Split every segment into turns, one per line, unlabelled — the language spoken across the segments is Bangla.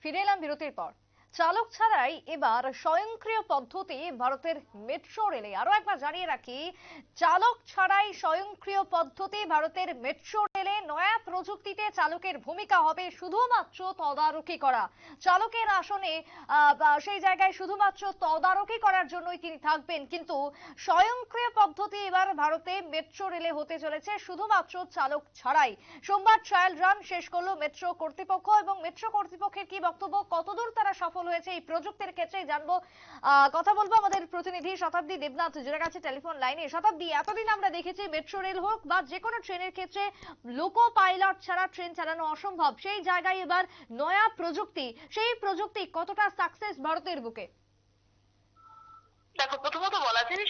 ফিরে এলাম বিরতির পর। চালক ছাড়াই এবার স্বয়ংক্রিয় পদ্ধতি ভারতের মেট্রো রেলে আরও একবার জানিয়ে রাখি, চালক ছাড়াই স্বয়ংক্রিয় পদ্ধতি ভারতের মেট্রো রেলে নয়া প্রযুক্তিতে চালকের ভূমিকা হবে শুধুমাত্র তদারকি করা। চালকের আসনে সেই জায়গায় শুধুমাত্র তদারকি করার জন্যই তিনি থাকবেন। কিন্তু স্বয়ংক্রিয় পদ্ধতি এবার ভারতে মেট্রো রেলে হতে চলেছে শুধুমাত্র চালক ছাড়াই। সোমবার ট্রায়াল রান শেষ করল মেট্রো কর্তৃপক্ষ এবং মেট্রো কর্তৃপক্ষের কি বক্তব্য? কতদূর তারা সফল হয়েছে এই প্রযুক্তির ক্ষেত্রে জানব। কথা বলব আমাদের প্রতিনিধি শতাব্দী দেবনাথ জুড়ে গেছে টেলিফোন লাইনে। শতাব্দী, এতদিন আমরা দেখেছি মেট্রো রেল হোক বা যে কোনো ট্রেনের ক্ষেত্রে লোকো পাইলট ছাড়া ট্রেন চালানো অসম্ভব। সেই জায়গায় এবার নয়া প্রযুক্তি। সেই প্রযুক্তি কতটা সাকসেস ভারতের বুকে?
দেখো, প্রথমত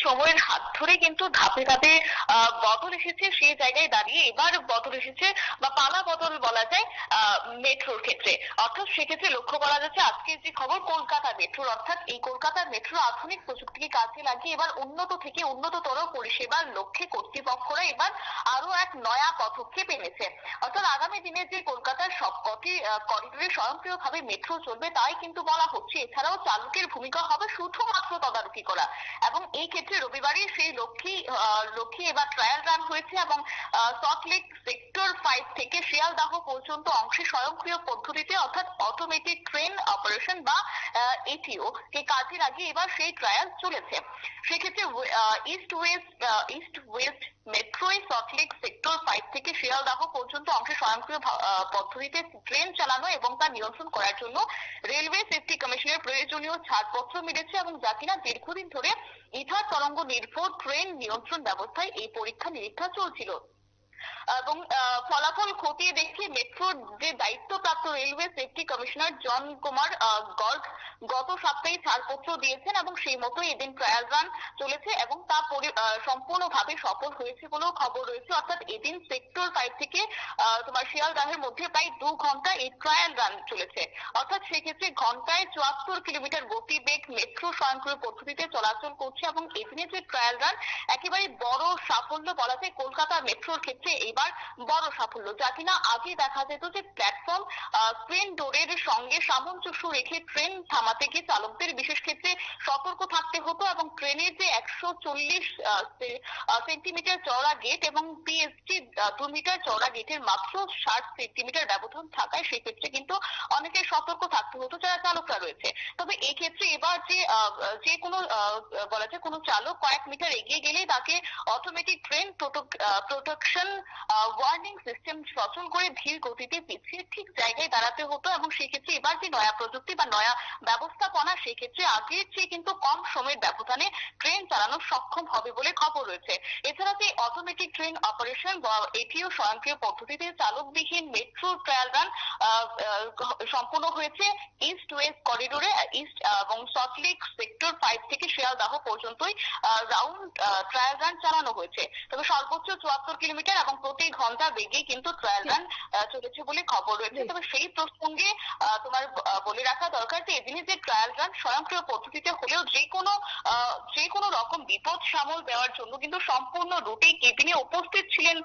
সময়ের হাত ধরে কিন্তু ধাপে ধাপে বদল এসেছে সেই জায়গায় দাঁড়িয়ে। এবার বদল এসেছে, বা পালা বদল বলা যায় মেট্রোর ক্ষেত্রে। অর্থাৎ সেক্ষেত্রে লক্ষ্য করা যাচ্ছে, আজকের যে খবর, কলকাতা মেট্রোর। অর্থাৎ এই কলকাতার মেট্রোর আধুনিক প্রযুক্তিকে কাজে লাগিয়ে এবার উন্নত থেকে উন্নততর পরিষেবার লক্ষ্যে কর্তৃপক্ষরা এবার আরও এক নয়া পদক্ষেপ এনেছে। অর্থাৎ আগামী দিনে যে কলকাতার সব সবকটি করিডোরে স্বয়ংক্রিয়ভাবে মেট্রো চলবে, তাই কিন্তু বলা হচ্ছে, এছাড়াও চালকের ভূমিকা হবে শুধুমাত্র তদারকি করা। এবং এই ক্ষেত্রে রবিবারই সেই লক্ষ্যে লক্ষ্যে এবার ট্রায়াল রান হয়েছে এবং সল্টলেক সেক্টর ফাইভ থেকে শিয়ালদাহ পর্যন্ত অংশে স্বয়ংক্রিয় পদ্ধতিতে অর্থাৎ অটোমেটিক ট্রেন অপারেশন বা এটিও কে কাজে লাগিয়ে এবার সেই ট্রায়াল চলেছে। সেক্ষেত্রে ইস্ট ওয়েস্ট ইস্ট ওয়েস্ট মেট্রোয় সল্টলেক সেক্টর ফাইভ থেকে শিয়ালদাহ পর্যন্ত অংশে স্বয়ংক্রিয় পদ্ধতিতে ট্রেন চালানো এবং তা নিয়ন্ত্রণ করার জন্য রেলওয়ে সেফটি কমিশনের প্রয়োজনীয় ছাড়পত্র মিলেছে এবং যা কিনা দীর্ঘদিন ধরে ইথার তরঙ্গ নির্ভর ট্রেন নিয়ন্ত্রণ ব্যবস্থায় এই পরীক্ষা নিরীক্ষা চলছিল। এবং ফলাফল খতিয়ে দেখে মেট্রোর যে দায়িত্বপ্রাপ্ত railway safety commissioner Jan Kumar Garg গত সপ্তাহে ছাড়পত্র দিয়েছেন এবং সেই মতো এদিন ট্রায়াল রান চলেছে এবং তা সম্পূর্ণভাবে সফল হয়েছে বলেও খবর রয়েছে। অর্থাৎ এদিন সেক্টর ফাইভ থেকে তোমার শিয়ালদাহের মধ্যে প্রায় দু ঘণ্টা এই ট্রায়াল রান চলেছে। সেক্ষেত্রে ঘন্টায় চুয়াত্তর কিলোমিটার গতিবেগ মেট্রো স্বয়ংক্রিয় পদ্ধতিতে চলাচল করছে এবং এদিনে যে ট্রায়াল রান একেবারে বড় সাফল্য বলা যায়। কলকাতা মেট্রোর ক্ষেত্রে এবার বড় সাফল্য। যা কিনা আগে দেখা যেত যে প্ল্যাটফর্ম ট্রেন ডোরের সঙ্গে সামঞ্জস্য রেখে ট্রেন থামাতে গিয়ে চালকদের বিশেষ ক্ষেত্রে সতর্ক থাকতে হতো এবং ট্রেনের যে একশো চল্লিশ সেন্টিমিটার চওড়া গেট এবং পিএসটি দু মিটার চওড়া গেটের মাত্র ষাট সেন্টিমিটার ব্যবধান থাকায় সেক্ষেত্রে কিন্তু অনেকে সতর্ক থাকতে হতো যারা চালকরা রয়েছে। তবে এই ক্ষেত্রে এবার যে যে কোনো বলা যায় কোনো চালক কয়েক মিটার এগিয়ে গেলেই তাকে automatic train protection warning system সচল করে ধীর গতিতে পিছিয়ে ঠিক জায়গায় দাঁড়াতে হতো এবং সেক্ষেত্রে এবার যে নয়া প্রযুক্তি বা নয়া ব্যবস্থাপনা, সেক্ষেত্রে আগের চেয়ে কিন্তু কম সময়ের ব্যবধানে ট্রেন চালানো সক্ষম হবে বলে খবর রয়েছে। এছাড়া যে অটোমেটিক ট্রেন অপারেশন বা এটিও স্বয়ংক্রিয় পদ্ধতিতে চালকবিহীন মেট্রো ট্রায়াল রান সম্পূর্ণ হয়েছে। ইস্ট ওয়েস্ট করিডোরে ইস্ট এবং সল্টলেক সেক্টর ফাইভ থেকে শিয়ালদাহ পর্যন্তই রাউন্ড ট্রায়াল রান চালানো হয়েছে। তবে সর্বোচ্চ চুয়াত্তর কিলোমিটার এবং প্রতি ঘণ্টা বেগে কিন্তু ট্রায়াল রান চলেছে বলে খবর রয়েছে। তবে সেই প্রসঙ্গে তোমার বলে রাখা দরকার যে এদিনে যে ট্রায়াল রান স্বয়ংক্রিয় পদ্ধতিতে হলেও যে কোনো যে কোনো রকম বিপদ সামল দেওয়ার জন্য কিন্তু সম্পূর্ণ রুটে কেবিনে উপস্থিত ছিলেন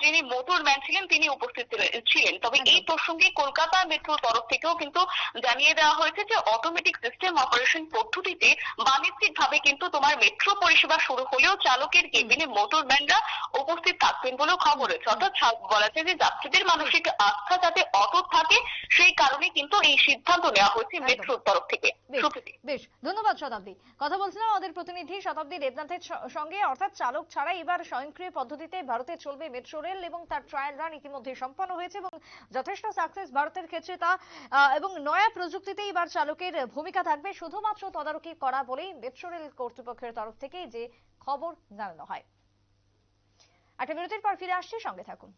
যিনি মোটর ম্যান ছিলেন তিনি উপস্থিত ছিলেন- ছিলেন তবে এই প্রসঙ্গে কলকাতা মেট্রোর তরফ থেকেও কিন্তু জানিয়ে দেওয়া হয়েছে যে অটোমেটিক সিস্টেম অপারেশন পদ্ধতিতে বাণিজ্যিক ভাবে কিন্তু তোমার মেট্রো পরিষেবা শুরু হলেও চালকের কেবিনে মোটর ম্যানরা উপস্থিত থাকবেন বলেও খবর রয়েছে। অর্থাৎ বলা যায় যে যাত্রীদের মানসিক আস্থা যাতে অটুট থাকে সেই কারণে কিন্তু এই সিদ্ধান্ত নেওয়া হয়েছে মেট্রোর তরফ থেকে।
বেশ ধন্যবাদ শতাব্দী। কথা বলছিলাম আমাদের প্রতিনিধি শতাব্দী দেবনাথের সঙ্গে। অর্থাৎ চালক ছাড়াই এবার স্বয়ংক্রিয় পদ্ধতিতে ভারতে চলবে মেট্রো রেল এবং তার ট্রায়াল রান ইতিমধ্যে সম্পন্ন হয়েছে এবং যথেষ্ট সাকসেস ভারতের ক্ষেত্রে তা এবং নয়া প্রযুক্তিতে এবার চালকের ভূমিকা থাকবে। শুধুমাত্র তদারকি করা বলেই মেট্রো রেল কর্তৃপক্ষের তরফ থেকে যে খবর জানানো হয়। একটা বিরতির পর ফিরে আসছি, সঙ্গে থাকুন।